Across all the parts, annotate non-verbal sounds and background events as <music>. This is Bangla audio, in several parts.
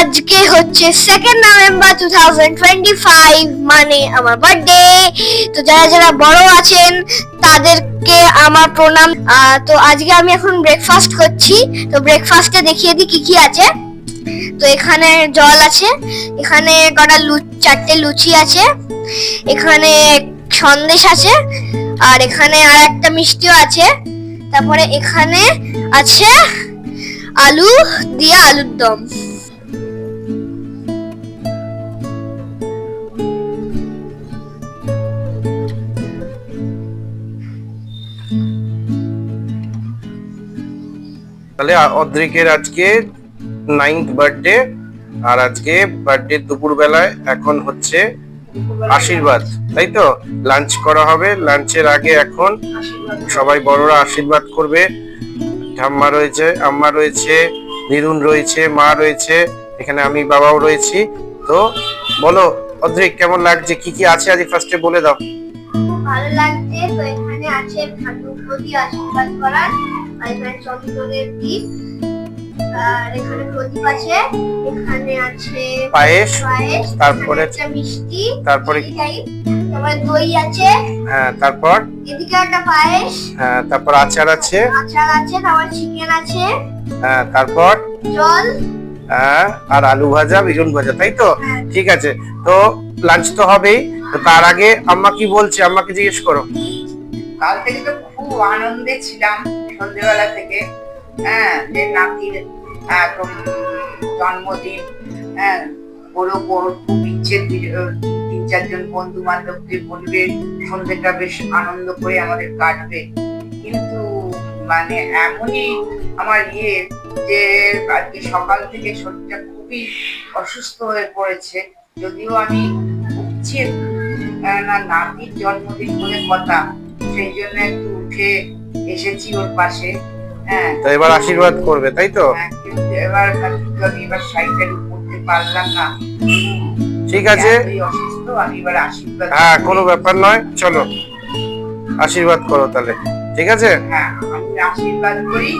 আজকে হচ্ছে সেকেন্ড নভেম্বর টু মানে আমার বার্থডে তো যারা যারা বড় আছেন, তাদেরকে আমার প্রণাম। তো আজকে আমি এখন ব্রেকফাস্ট করছি। তো ব্রেকফাস্টে দেখিয়ে দিই কি কি আছে। তো এখানে জল আছে, এখানে কটা লু- চারটে লুচি আছে, এখানে সন্দেশ আছে, আর এখানে আর একটা মিষ্টিও আছে। তারপরে এখানে আছে আলু দিয়ে আলুর দম। তাহলে অদ্রিকের আজকে নাইন্থ বার্থডে আর আজকে বার্থডে দুপুর বেলায় এখন হচ্ছে আশীর্বাদ, তাই তো? লাঞ্চ করা হবে লাঞ্চের আগে এখন সবাই বড়রা আশীর্বাদ করবে। ঠাম্মা রয়েছে, আম্মা রয়েছে নিরুন রয়েছে, মা রয়েছে, এখানে আমি বাবাও রয়েছি। তো বলো, অদ্রিক, কেমন লাগছে? কি কি আছে আজ ফার্স্টে বলে দাও। ভালো লাগছে, তো এখানে আছে ভানুপতি আশীর্বাদ করার। আর এখানে চন্দনের দ্বীপ আর এখানে প্রদীপ আছে এখানে আছে পায়েস পায়েস তারপরে- একটা মিষ্টি তারপরে- তারপরে দই আছে। হ্যাঁ তারপর? এদিকে একটা পায়েস। হ্যাঁ তারপর আচার আছে। আচার আছে তারপর চিকেন আছে। হ্যাঁ তারপর? জল। হ্যাঁ আর আলু ভাজা বেগুন ভাজা তাই তো? হ্যাঁ। ঠিক আছে তো লাঞ্চ তো হবেই। তো তার আগে আম্মা কি বলছে? আম্মাকে জিজ্ঞেস করো। কাল থেকে তো খুব আনন্দে ছিলাম। সন্ধ্যেবেলা থেকে হ্যাঁ যে নাতির জন্মদিন হ্যাঁ ওর খুব ইচ্ছে তিন চারজন বন্ধু বান্ধবকে বলবে, সন্ধ্যেটা বেশ আনন্দ করে আমাদের কাটবে। কিন্তু মানে এমনই আমার ইয়ে যে আজকে সকাল থেকে শরীরটা খুবই অসুস্থ হয়ে পড়েছে, যদিও আমি উঠছি না, নাতির জন্মদিন বলে কথা, সেই জন্য একটু উঠে এসেছি ওর পাশে। হ্যাঁ। তো এবার আশীর্বাদ করবে তাই তো? হ্যাঁ, কিন্তু এবার কিন্তু আমি এবার সাইকেল করতে পারলাম না। ঠিক আছে। অসুস্থ আমি এবার আশীর্বাদ হ্যাঁ কোনো ব্যাপার নয় চলো। আশীর্বাদ করো তাহলে। ঠিক আছে? হ্যাঁ আমি আশীর্বাদ করি।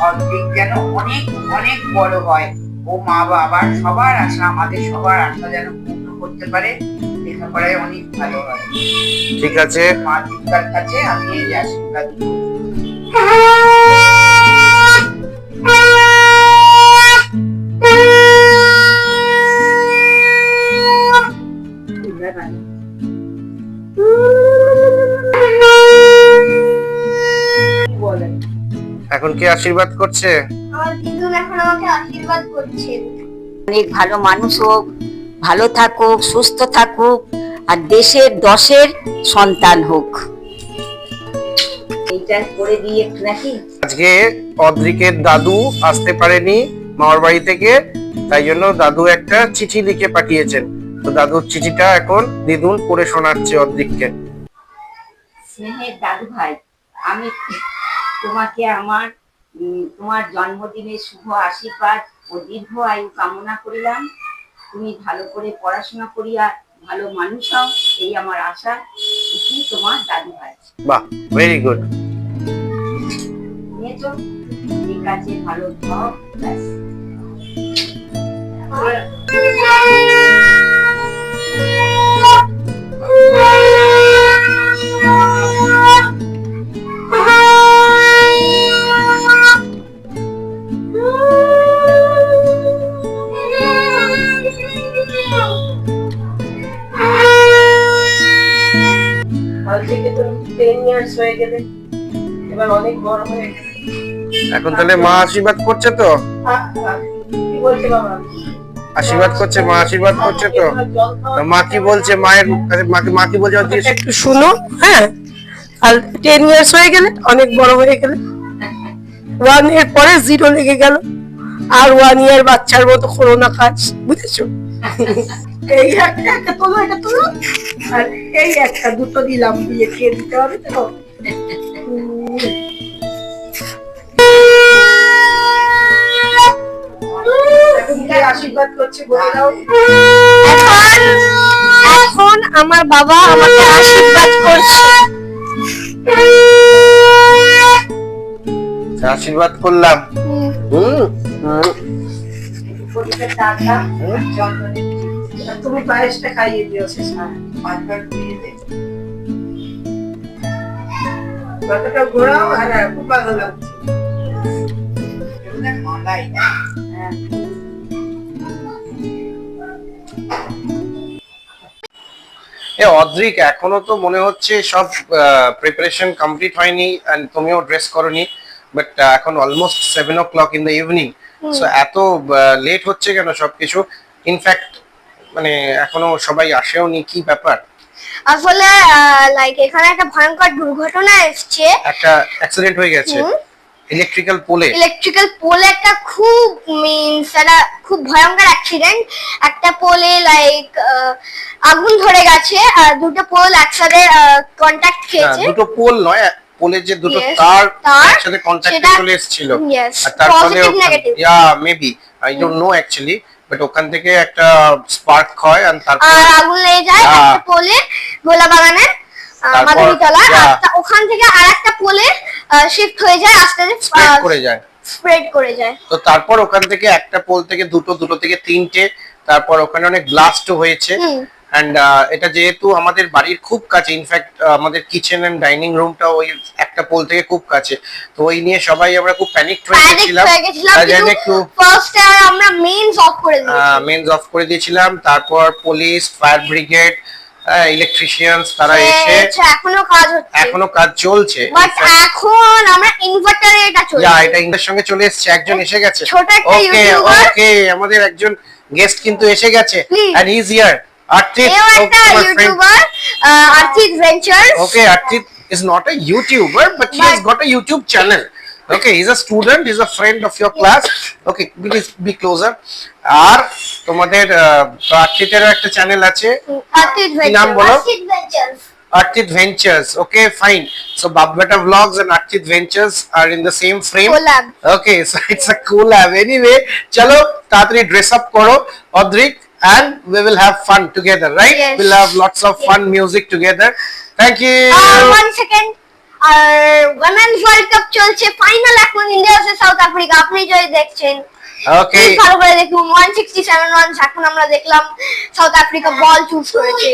অর্ধেক যেন অনেক অনেক বড় হয়। ও মা বাবার সবার আশা আমাদের সবার আশা যেন পূর্ণ করতে পারে। লেখাপড়ায় অনেক ভালো হয়। ঠিক আছে। মা দুর্গার কাছে আমি এই আশীর্বাদ করি। কি বলেন এখন কি আশীর্বাদ করছে? আমার দিদুন এখন আমাকে আশীর্বাদ করছেন অনেক ভালো মানুষ হোক ভালো থাকুক সুস্থ থাকুক আর দেশের দশের সন্তান হোক। এইটা করে দিয়ে নাকি? আজকে অদ্রিকের দাদু আসতে পারেনি মামার বাড়ি থেকে তাই জন্য দাদু একটা চিঠি লিখে পাঠিয়েছেন। তো দাদুর চিঠিটা এখন দিদুন পড়ে শোনাচ্ছে অদ্রিককে। স্নেহের দাদু ভাই আমি তোমাকে আমার তোমার জন্মদিনের শুভ আশীর্বাদ ও দীর্ঘ আয়ু কামনা করিলাম। তুমি ভালো করে পড়াশোনা করিয়া ভালো মানুষ হও এই আমার আশা। এটি তোমার দাদু ভাই। বাহ ভেরি গুড নিয়ে নিয়েছো ঠিক আছে ভালো থাও ব্যাস। এখন তাহলে মা আশীর্বাদ করছে তো? আ- আ- কি বলছে বাবা আশীর্বাদ করছে মা আশীর্বাদ করছে তো? তো মা কি বলছে? মায়ের কাছে মাকে মা কি বলছে? একটু শুনো হ্যাঁ? আর টেন ইয়ার্স হয়ে গেলে অনেক বড় হয়ে গেলে। ওয়ানের পরে জিরো লেগে গেল। আর ওয়ান ইয়ার বাচ্চার মতো করো না কাজ বুঝেছ? এই একটা একটা তোলো এটা তোলো। আর এই একটা দুটো দিলাম দিয়ে খেয়ে দিতে হবে তো। আশীর্বাদ করছে বলে দাও। এখন এখন আমার বাবা আমাকে আশীর্বাদ করছে। আশীর্বাদ করলাম। হুম। তুমি পায়েসটা খাইয়ে দিও। পাঁচবার দিয়ে দে। কতটা ঘোরাও আর খুব ভালো লাগছে। এ অদ্রিক এখনও তো মনে হচ্ছে সব প্রিপারেশন কমপ্লিট হয়নি এন্ড তুমিও ড্রেস করনি বাট এখন almost seven o'clock in the evening so এত লেট হচ্ছে কেন সবকিছু? ইনফ্যাক্ট মানে এখনও সবাই আসেও নি কি ব্যাপার? আসলে লাইক এখানে একটা ভয়ঙ্কর দুর্ঘটনা এসছে। একটা অ্যাক্সিডেন্ট হয়ে গেছে। ইলেকট্রিক্যাল পোলে ইলেকট্রিক্যাল পোলে একটা খুব মিনস একটা খুব ভয়ঙ্কর অ্যাক্সিডেন্ট একটা পোলে লাইক আগুন ধরে গেছে আর দুটো পোল একসাথে কন্ট্যাক্ট খেয়েছে। দুটো পোল নয় পোলের যে দুটো তার একসাথে কন্ট্যাক্টে চলে এসেছিল। আর তার ফলে yeah maybe I don't know actually but ওখান থেকে একটা স্পার্ক হয় আর তারপর আগুন লেগে যায় একটা পোলে বাগানের। তারপর, মাধবীতলা ওখান থেকে পোলে শিফট হয়ে যায় আস্তে আস্তে করে যায়। স্প্রেড করে যায়। তো তারপর ওখান থেকে একটা পোল থেকে দুটো দুটো থেকে তিনটে তারপর ওখানে অনেক ব্লাস্টও হয়েছে। অ্যান্ড এটা যেহেতু আমাদের বাড়ির খুব কাছে ইনফ্যাক্ট আমাদের কিচেন এন্ড ডাইনিং রুমটা ওই একটা পোল থেকে খুব কাছে। তো ওই নিয়ে সবাই আমরা খুব প্যানিক হয়ে গেছিলাম। হয়ে জন্য কিন্তু একটু ফার্স্টে আমরা মেইনস অফ করে দিয়েছি। মেনস অফ করে দিয়েছিলাম। তারপর পুলিশ ফায়ার ব্রিগেড ইলেকট্রিশিয়ানস তারা এসে আচ্ছা, এখনও কাজ হচ্ছে। এখনও কাজ চলছে বাট এখন আমরা ইনভার্টারে এটা চলছে। এটা ইন্টার সঙ্গে চলে এসেছে একজন এসে গেছে। ছোট একটা ওকে ওকে আমাদের একজন গেস্ট কিন্তু এসে গেছে and is here youtuber ventures is not a YouTuber, but he has got a YouTube channel. Okay, he's a student, he's a friend of your class. Okay, please be closer. আর তোমাদের আর্চিতেরও একটা চ্যানেল আছে নাম বলো? Ventures Ventures. Okay, fine. So Babbata Vlogs and Archit Ventures are in the same frame. Collab. Okay, so it's a collab. Anyway, chalo, তাড়াতাড়ি dress up করো, Odrik, and we will have fun together, right? Yes. We'll have lots of fun music together. Thank you. One second R women's world cup চলছে ফাইনাল এখন ইন্ডিয়া ভার্সেস সাউথ আফ্রিকা আপনি যদি দেখছেন. Please ভালো করে দেখুন ওয়ান সিক্সটি সেভেন রানস এখন আমরা দেখলাম সাউথ আফ্রিকা বল চুজ করেছে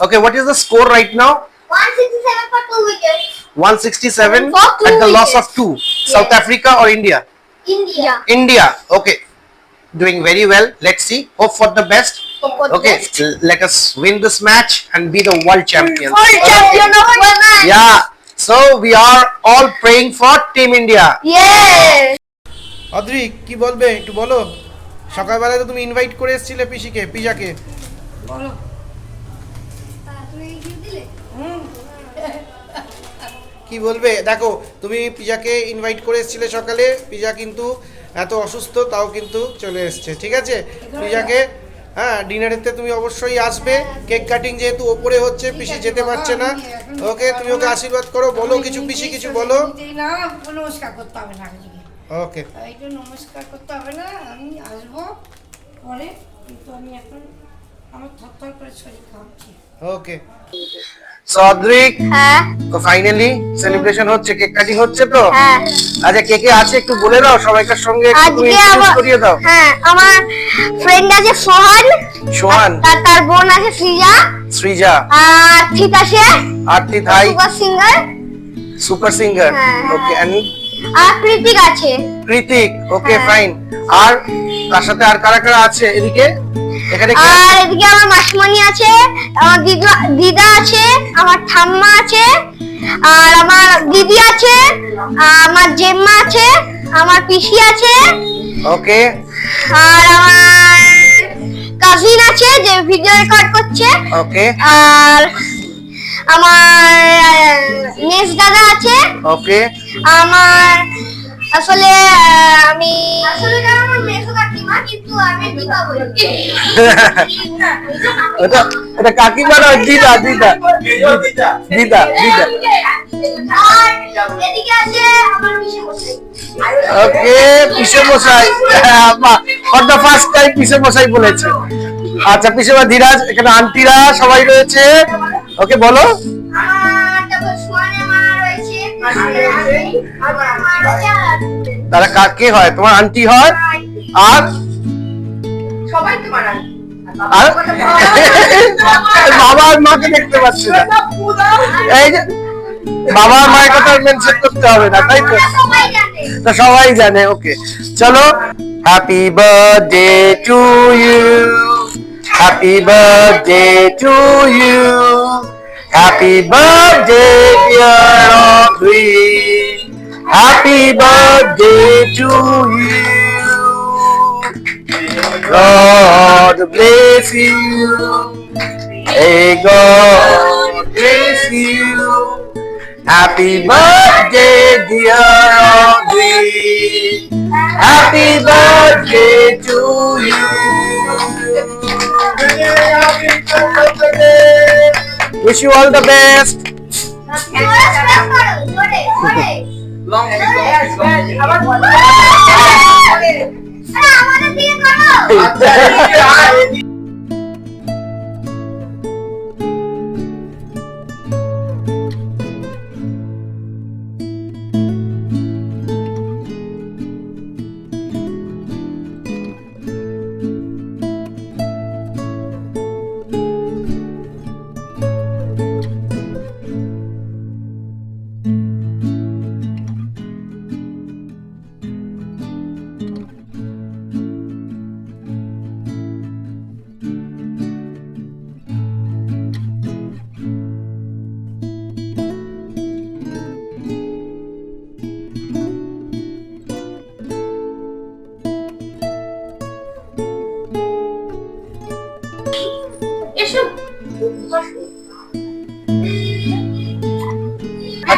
Okay, what is the score right now? One sixty seven for two wickets 167 For two at the loss of wickets. two. South Africa or India? India India. Okay. Doing very well. Let's see. Hope for the best. Okay. Let us win this match and be the world champions. World champion of women. Yeah. So we are all praying for Team India. Yes. Adrik কি বলবে একটু বলো সকালবেলায় তো তুমি ইনভাইট করে এসেছিলে পিসিকে পিজাকে কি বলবে দেখো তুমি পিজাকে ইনভাইট করে এসেছিলে সকালে পিজা কিন্তু এত অসুস্থ তাও কিন্তু চলে এসছে ঠিক আছে? পিজাকে হ্যাঁ ডিনারেতে তুমি অবশ্যই আসবে। কেক কাটিং যেহেতু ওপরে হচ্ছে পিসি যেতে পারছে না। ওকে তুমি ওকে আশীর্বাদ করো বলো কিছু পিসি কিছু বলো। নমস্কার করতে হবে না ওকে। এইটা নমস্কার করতে হবে না আমি আসব পরে কিন্তু আমি এখন আমার থরথর করে শরীর ওকে। সদ্রিক হ্যাঁ। তো ফাইনালি সেলিব্রেশন হচ্ছে কেক কাটিং হচ্ছে তো? হ্যাঁ। আচ্ছা কে কে আছে একটু বলে দাও সবাইকার সঙ্গে একটু আমার করিয়ে দাও। হ্যাঁ আমার ফ্রেন্ড আছে সোহান। সোহান। তার তার বোন আছে সৃজা। সৃজা। আর ঠিক আছে। আরতি থাই সুপার সিঙ্গার। Super singer. হ্যাঁ, হ্যাঁ। ওকে এন্ড আর কৃতিক আছে। কৃতিক ওকে হ্যাঁ। ফাইন আর তার সাথে আর কারা কারা আছে? এদিকে? আর এদিকে আমার মাসিমণি আছে আমার দিদা দিদা আছে আমার ঠাম্মা আছে আর আমার দিদি আছে আমার জেম্মা আছে আমার পিসি আছে। ওকে। আর আমার কাজিন আছে যে ভিডিও রেকর্ড করছে। ওকে। আর আমার মেস দাদা আছে। ওকে। আমার আসলে আমি আসলে এটা এটা কাকিমা নয় দিদা দিদা। দিদা দিদা। ওকে পিসে মশাই ফর ফার্স্ট টাইম পিসে মশাই বলেছে। আচ্ছা ধীরাজ, এখানে আন্টিরা সবাই রয়েছে। ওকে, বলো। তারা কাকে হয়? তোমার আন্টি হয়? আর? সবাই তো মানান আর <laughs> বাবা আর? মাকে দেখতে পাচ্ছি না। এই যে বাবা আর মায়ের কথা মেনশন করতে হবে না তাই তো? সবাই জানে। সবাই জানে ওকে। চলো happy birthday to you happy birthday to you happy birthday dear happy birthday to you God bless you. Hey, God bless you. Happy birthday, dear Audrey. Happy birthday to you. Wish you all the best. Long, long, long. আমাদের দিকে করো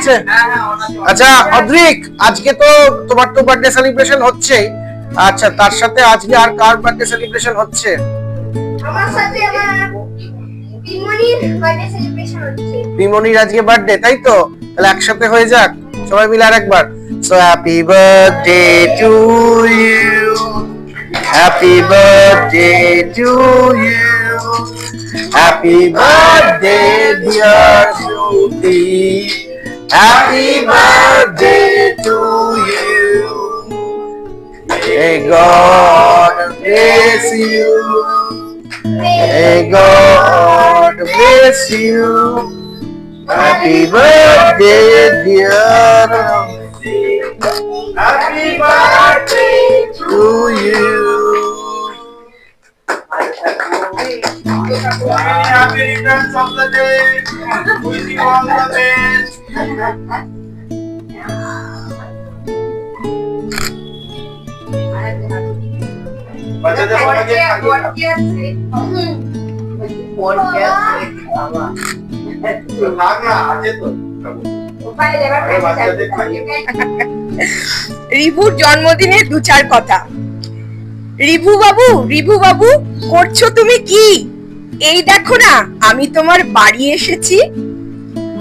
আচ্ছা আচ্ছা অদ্রিক আজকে তো তোমার তো বার্থডে সেলিব্রেশন হচ্ছে আচ্ছা তার সাথে আজকে আর কার বার্থডে সেলিব্রেশন হচ্ছে? আমার সাথে আমার বিমনির আজকে বার্থডে তাই তো? তাহলে একসাথে হয়ে যাক। সবাই মিলে আরেকবার। So happy birthday to you happy birthday to you happy birthday dear Suti Happy birthday to you. May God bless you. May God bless you. Happy birthday, dear. Happy birthday to you. Happy returns of the day. Wish you all the best. বাচ্চাদের সবাইকে বটকে আছে, বটকে আছে, বাবা। থাক না আছে তো ওখানে যাবার আরে বাচ্চাদের খাইয়ে রিভুর জন্মদিনে দু চার কথা রিভু বাবু রিভু বাবু, করছ তুমি কি? এই দেখো না, আমি তোমার বাড়ি এসেছি।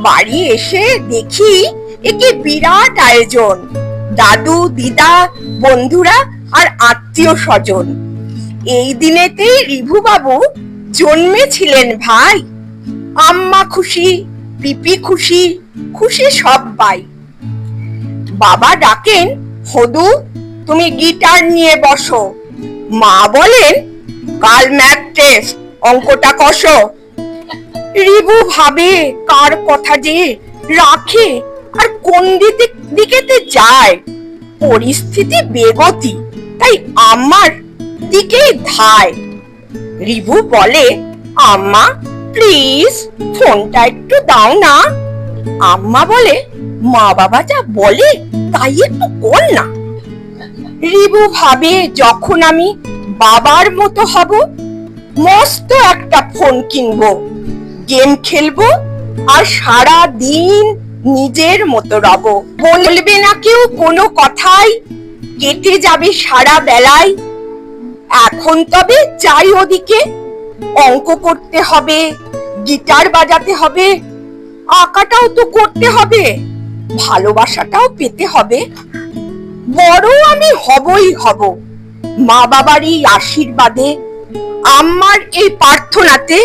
বাড়ি এসে দেখি একে বিরাট আয়োজন। দাদু, দিদা, বন্ধুরা আর আত্মীয় স্বজন। এই দিনেতেই রিভু বাবু জন্মেছিলেন ভাই। আম্মা খুশি, পিপি খুশি খুশি সব সবাই বাবা ডাকেন, হদু, তুমি গিটার নিয়ে বসো। মা বলেন, কাল ম্যাথ টেস্ট অঙ্কটা কষো। রিবু ভাবে কার কথা যে রাখে আর কোন দিকে, দিকেতে যায়। পরিস্থিতি বেগতি, তাই আমার দিকেই ধায়। রিভু বলে, আম্মা প্লিজ ফোনটা একটু দাও না। আম্মা বলে মা বাবা যা বলে, তাই একটু কর না। রিবু ভাবে যখন আমি বাবার মতো হব, মস্ত একটা ফোন কিনবো, গেম খেলব আর সারা দিন নিজের মতো রব। বলবে না কেউ কোনো কথাই, কেটে যাবে সারা বেলায়। এখন তবে চাই ওদিকে, অঙ্ক করতে হবে, গিটার বাজাতে হবে, আঁকাটাও তো করতে হবে, ভালোবাসাটাও পেতে হবে। বড় আমি হবই হব। মা বাবার এই আশীর্বাদে আমার এই প্রার্থনাতে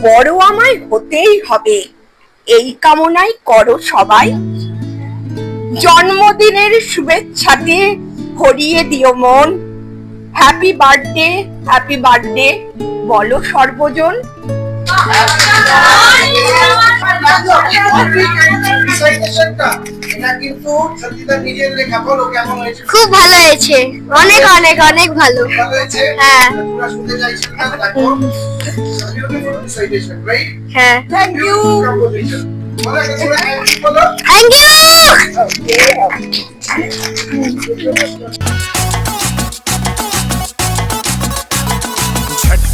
বড় আমায় হতেই হবে। এই কামনাই করো সবাই। জন্মদিনের শুভেচ্ছাতে হরিয়ে দিও মন। হ্যাপি বার্থডে হ্যাপি বার্থডে বলো সর্বজন। খুব ভালো হয়েছে অনেক অনেক অনেক ভালো হ্যাঁ। হ্যাঁ থ্যাংক ইউ। থ্যাংক ইউ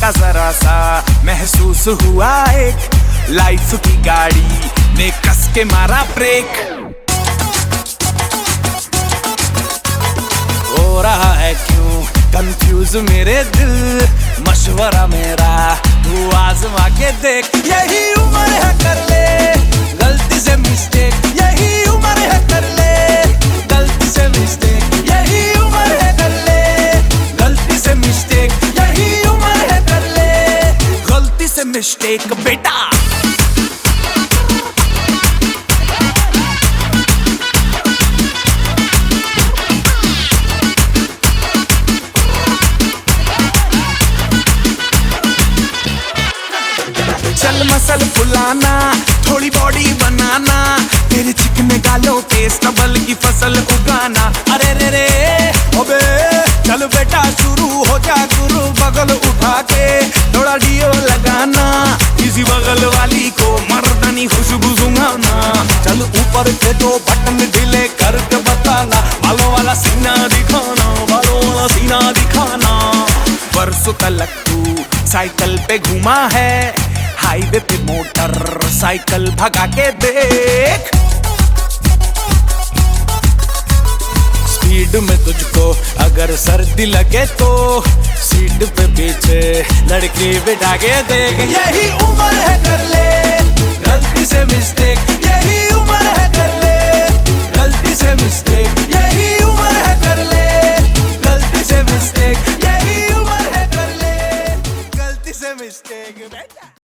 झटका जरा सा महसूस हुआ एक लाइफ की गाड़ी ने कस के मारा ब्रेक हो रहा है क्यों कंफ्यूज मेरे दिल? मशवरा मेरा, तू आजमा के देख। यही उम्र है कर ले, गलती से मिस्टेक यही उम्र है कर ले, गलती से मिस्टेक मिस्टेक बेटा। मसल फुलाना, थोड़ी बॉडी बनाना, तेरे चिकने गालों पे स्टबल की फ़सल उगाना। अरे रे रे, अबे, चल बेटा, शुरू हो जा गुरु बगल उठा के। थोड़ा डियो लगाना, किसी बगल वाली को मर्दनी खुशबू सुंघाना चल ऊपर के दो बटन ढीले करके बताना, बालों वाला सीना दिखाना, बालों वाला सीना दिखाना। बरसों तलक तू साइकिल पे घुमा है हाईवे पे मोटर साइकिल भगा के देख। स्पीड में तुझको अगर सर्दी लगे तो सीट पे पीछे लड़की बिठा के देख। यही उम्र है कर ले, गलती से मिस्टेक यही उम्र है कर ले, गलती से मिस्टेक